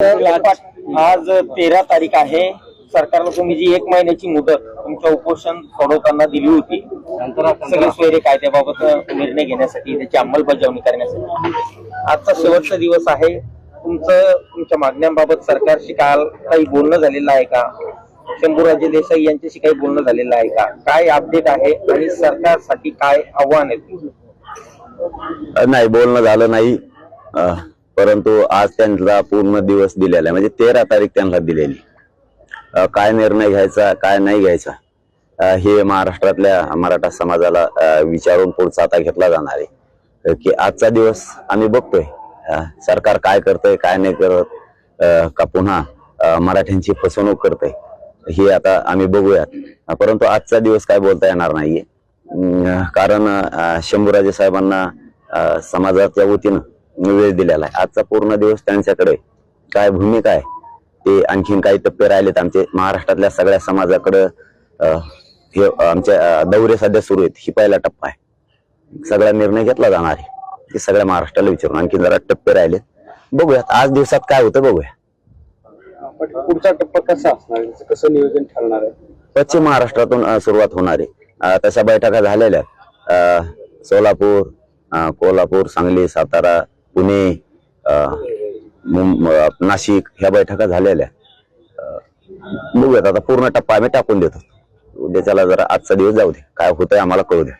आज तेरा तारीख आहे. सरकारनं तुम्ही जी एक महिन्याची मुदत तुमच्या उपोषण सोडवताना दिली होती सगळे सोयरे कायद्याबाबत निर्णय घेण्यासाठी त्याची अंमलबजावणी करण्यासाठी. आजचा शेवटचा दिवस आहे. तुमचं तुमच्या मागण्यांबाबत सरकारशी काल काही बोलणं झालेलं आहे का? शंभूराजे देसाई यांच्याशी काही बोलणं झालेलं आहे का? काय अपडेट आहे आणि सरकारसाठी काय आव्हान आहे? नाही बोलणं झालं नाही. परंतु आज त्यांना पूर्ण दिवस दिलेला आहे. म्हणजे तेरा तारीख त्यांना दिलेली. काय निर्णय घ्यायचा काय नाही घ्यायचा हे महाराष्ट्रातल्या मराठा समाजाला विचारून पुढचा आता घेतला जाणार आहे. की आजचा दिवस आम्ही बघतोय. सरकार काय करतंय काय नाही करत अं, का पुन्हा मराठ्यांची फसवणूक करतंय हे आता आम्ही बघूयात. परंतु आजचा दिवस काय बोलता येणार नाहीये. अं, कारण शंभूराजे साहेबांना अं, समाजाच्या वतीनं वेळ दिलेला आहे. आजचा पूर्ण दिवस त्यांच्याकडे काय भूमिका आहे? ते आणखीन काही टप्पे राहिलेत आमचे. महाराष्ट्रातल्या सगळ्या समाजाकडं हे आमच्या दौरे सध्या सुरू आहेत. ही पहिला टप्पा आहे. सगळा निर्णय घेतला जाणार आहे. ते सगळ्या महाराष्ट्राला विचारून आणखीन जरा टप्पे राहिलेत. बघूयात. आज दिवसात काय होतं बघूया. पुढचा टप्पा कसा असणार? कसं नियोजन ठरणार आहे? पश्चिम महाराष्ट्रातून सुरुवात होणार आहे. तशा बैठका झालेल्या सोलापूर कोल्हापूर सांगली सातारा पुणे नाशिक ह्या बैठका झालेल्या बघूयात आता पूर्ण टप्पा आम्ही टाकून देतो. उद्याच्याला जरा आजचा दिवस जाऊ दे. काय होतंय आम्हाला कळू द्या